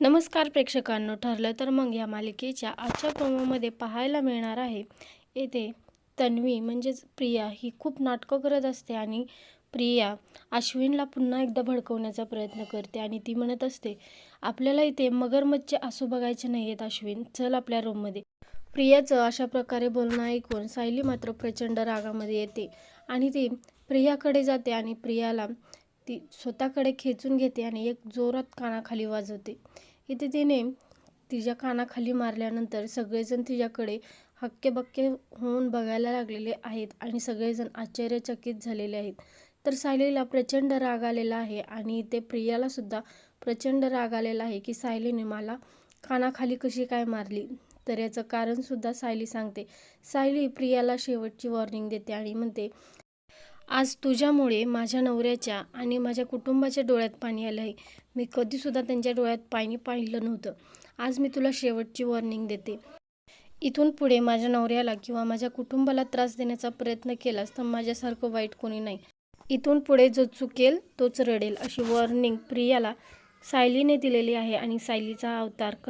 नमस्कार प्रेक्षकांनो ठरलं तर मग या मालिकेच्या आजच्या प्रोमोमध्ये पाहायला मिळणार आहे. येथे तन्वी म्हणजेच प्रिया ही खूप नाटकं करत असते आणि प्रिया अश्विनला पुन्हा एकदा भडकवण्याचा प्रयत्न करते आणि ती म्हणत असते आपल्याला इथे मगरमच्छे आसू बघायचे नाही आहेत अश्विन. चल आपल्या रूममध्ये प्रियाचं अशा प्रकारे बोलणं ऐकून सायली मात्र प्रचंड रागामध्ये येते आणि ती प्रियाकडे जाते आणि प्रियाला ती स्वतःकडे खेचून घेते आणि एक जोरात कानाखाली वाजवते. इथे तिने तिच्या कानाखाली मारल्यानंतर सगळेजण तिच्याकडे हक्केबक्के होऊन बघायला लागलेले आहेत आणि सगळेजण आश्चर्यचकित झालेले आहेत. तर सायलीला प्रचंड राग आलेला आहे आणि इथे प्रियाला सुद्धा प्रचंड राग आलेला आहे की सायलीने मला कानाखाली कशी काय मारली? तर याचं कारणसुद्धा सायली सांगते. सायली प्रियाला शेवटची वॉर्निंग देते आणि म्हणते आज तुझ्यामुळे माझ्या नवऱ्याच्या आणि माझ्या कुटुंबाच्या डोळ्यात पाणी आलं आहे. मी कधीसुद्धा त्यांच्या डोळ्यात पाणी पाहिलं नव्हतं. आज मी तुला शेवटची वॉर्निंग देते. इथून पुढे माझ्या नवऱ्याला किंवा माझ्या कुटुंबाला त्रास देण्याचा प्रयत्न केलास तर माझ्यासारखं वाईट कोणी नाही. इथून पुढे जो चुकेल तोच रडेल अशी वॉर्निंग प्रियाला सायलीने दिलेली आहे आणि सायलीचा अवतार कसा